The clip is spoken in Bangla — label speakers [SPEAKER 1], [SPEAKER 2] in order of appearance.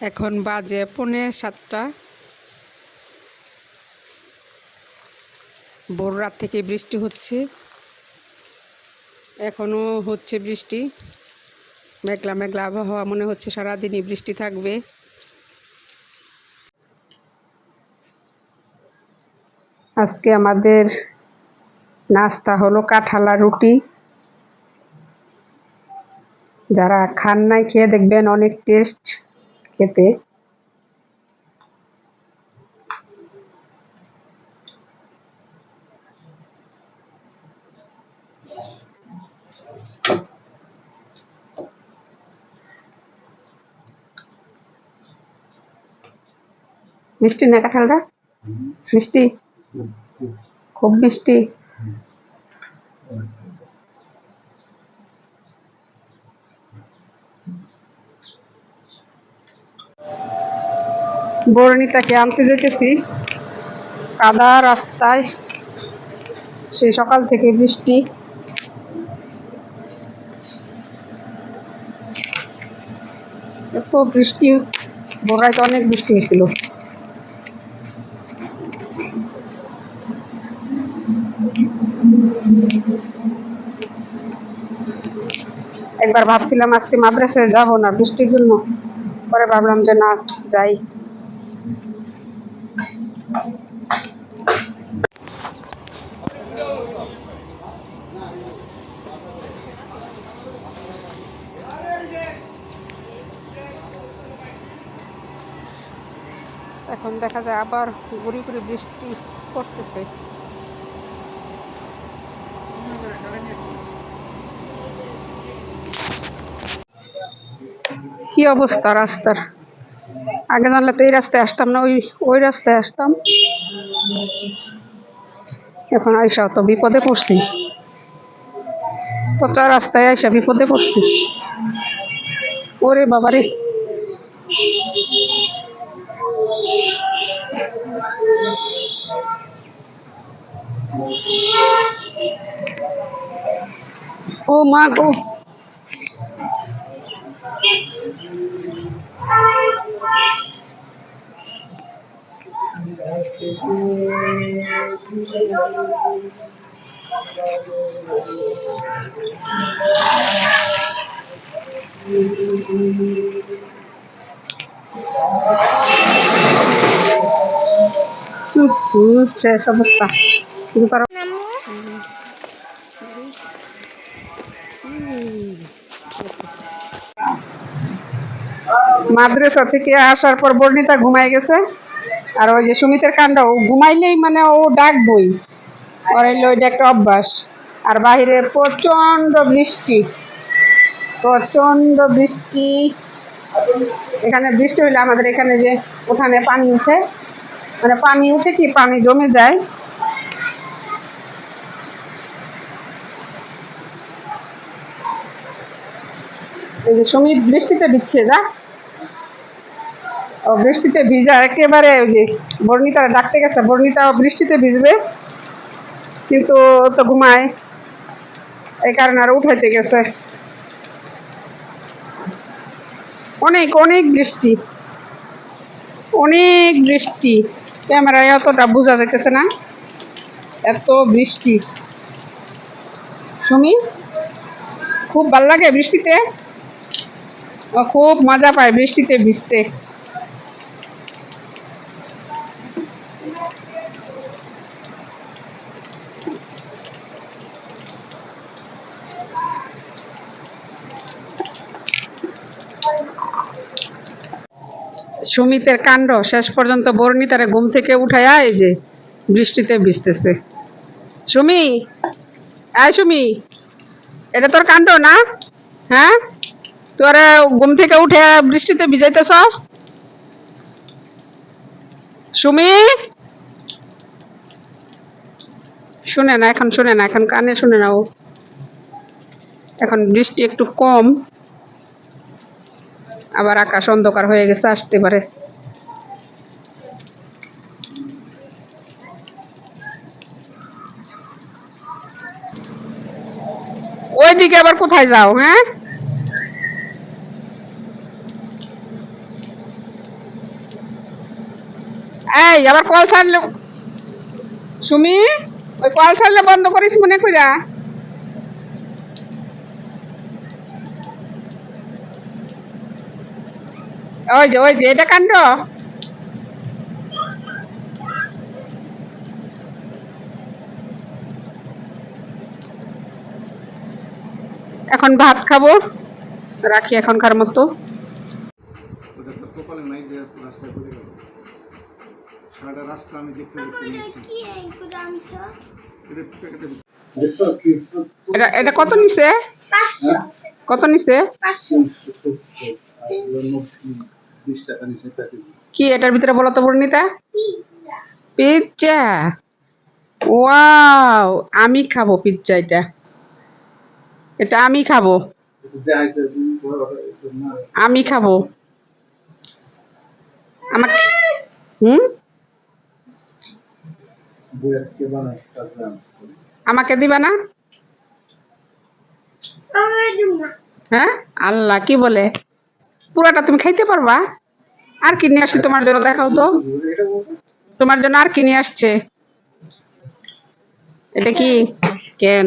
[SPEAKER 1] এখন বাজে পৌনে সাতটা। ভোর রাত থেকে বৃষ্টি হচ্ছে। এখনও হচ্ছে বৃষ্টি। মেঘলা মেঘলা আবহাওয়া মনে হচ্ছে সারাদিনই বৃষ্টি থাকবে। আজকে আমাদের নাস্তা হলো কাঁঠালা রুটি। যারা খান নাই খেয়ে দেখবেন, অনেক টেস্ট। খেতে। মিষ্টি না কাঁঠালটা? মিষ্টি? খুব মিষ্টি। বরণিতাকে আনতে যেতেছি। কাদা রাস্তায় সেই সকাল থেকে বৃষ্টি। এত বৃষ্টি বোরাইতে অনেক বৃষ্টি হয়েছিল। একবার ভাবছিলাম আজকে মাদ্রাসায় যাব না বৃষ্টির জন্য। পরে ভাবলাম যে না, যাই। এখন দেখা যায় আবার গুড়ি গুড়ি বৃষ্টি পড়তেছে। কি অবস্থা রাস্তার? আগে জানলে তো এই রাস্তায় আসতাম না, ওই ওই রাস্তায় আসতাম। এখন আইসা তো বিপদে পড়ছি। পচা রাস্তায় আইসা বিপদে পড়ছি। ওরে বাবারে। ও মা গো। হুম, হুম, শেষ অবস্থা শুরু করো মাদ্রাসা থেকে আসার পর বর্ণিতা ঘুমাই গেছে আর ওই যে সুমিতের কাণ্ড, ও ঘুমাইলেই মানে ও ডাকবই ওর হইল ওইটা একটা অভ্যাস। আর বাইরে প্রচণ্ড বৃষ্টি প্রচণ্ড বৃষ্টি। এখানে বৃষ্টি হইলে আমাদের এখানে যে উঠানে পানি উঠে মানে পানি উঠে কি পানি জমে যায়। এই যে সুমিত বৃষ্টিতে দিচ্ছে ও বৃষ্টিতে ভিজা, একেবারে বর্ণিতা ডাকতে গেছে, বর্ণিতা বৃষ্টিতে ভিজবে, কিন্তু তো ঘুমায়। এই কারণে আর উঠাইতে গেছে। অনেক অনেক বৃষ্টি। অনেক বৃষ্টি। ক্যামেরায় অতটা বোঝা যেতেছে না। এত বৃষ্টি। সুমি, খুব ভালো লাগে বৃষ্টিতে? খুব মজা পায় বৃষ্টিতে ভিজতে। সুমিতের কাণ্ড, শেষ পর্যন্ত বর্ণিতারে ঘুম থেকে উঠাইয়া এই যে বৃষ্টিতে ভিজতেছে। সুমি আয় সুমি, এটা তোর কাণ্ড না? হ্যাঁ? তোরা ঘুম থেকে উঠে বৃষ্টিতে ভিজাইতেছস? সুমি? শুনে না, এখন শুনে না, এখন কানে শুনে না ও এখন বৃষ্টি একটু কম। আবার আকাশ অন্ধকার হয়ে গেছে, আসতে পারে। ওইদিকে আবার কোথায় যাও হ্যাঁ? এই, আবার কল ছাড়লে সুমি, ওই কল ছাড়লে বন্ধ করিস মনে কইরা? ওই যে ওই যে এটা কাণ্ড? এখন ভাত খাব রাখি এখনকার মতো।
[SPEAKER 2] রাস্তা আমি দেখতে দেখতে
[SPEAKER 3] আনছ
[SPEAKER 2] এটা
[SPEAKER 1] এটা এটা কত নিছে?
[SPEAKER 3] পাঁচশো
[SPEAKER 1] কি এটার ভিতরে বলো তো পূর্ণিতা
[SPEAKER 3] পিৎজা
[SPEAKER 1] পিৎজা ওয়াও আমি খাব পিৎজা এটা। এটা আমি খাব। আমি খাব। আমাকে হুম? আমাকে দিবা
[SPEAKER 3] না।
[SPEAKER 1] হ্যাঁ? আল্লাহ কি বলে? পুরাটা তুমি খাইতে পারবা। আর কি নিয়ে আসছে তোমার জন্য, দেখাও তো। তোমার জন্য আর কি নিয়ে আসছে? এটা কি? কেন?